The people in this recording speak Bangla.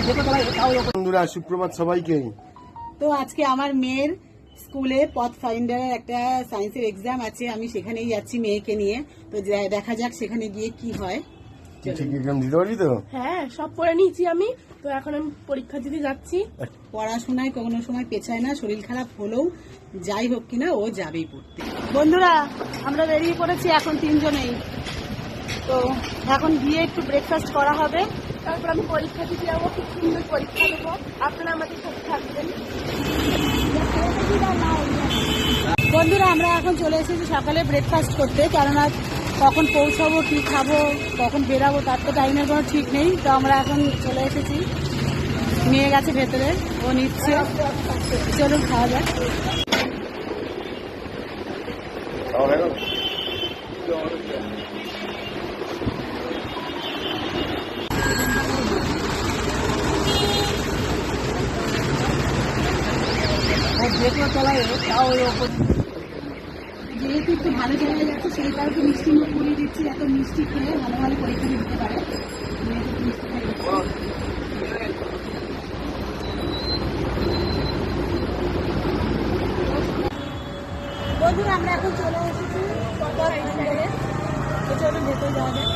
বন্ধুরা সুপ্রভাত সবাইকে। তো আজকে আমার মেয়ের স্কুলে পথ ফাইন্ডারের একটা সায়েন্সের এক্সাম আছে আমি সেখানেই যাচ্ছি মেয়েকে নিয়ে। তো দেখা যাক সেখানে গিয়ে কি হয়। ঠিক এক্সাম দিতে পারবি তো? হ্যাঁ সব পড়ে নিয়েছি আমি। তো এখন আমি পরীক্ষা দিতে যাচ্ছি। পড়াশোনায় কোনো সময় পেছায় না শরীর খারাপ হলেও যাই হোক কিনা ও যাবেই পড়তে। বন্ধুরা আমরা বেরিয়ে পড়েছি এখন তিনজনেই। তো এখন গিয়ে একটু ব্রেকফাস্ট করা হবে। তারপর আমি পরীক্ষা দিতে যাব খুব সুন্দর পরীক্ষা দেবো। আপনারা আমাদের সাথে থাকবেন। বন্ধুরা আমরা এখন চলে এসেছি সকালে ব্রেকফাস্ট করতে। কেননা কখন পৌঁছাবো কি খাব কখন বেরাবো তার তো টাইমের কোনো ঠিক নেই। তো আমরা এখন চলে এসেছি। নিয়ে গেছে ভেতরে ও নিচ্ছে। চলুন খাওয়া যাক। যেহেতু একটু ভালো জায়গায় যাচ্ছে, সেই কারণে মিষ্টি মুখ পুড়িয়ে দিচ্ছি। এত মিষ্টি খেলে ভালো ভালো পরীক্ষা দিতে পারে। বন্ধুরা আমরা এখন চলে এসেছি চলুন ভেতরে যাওয়া যাক।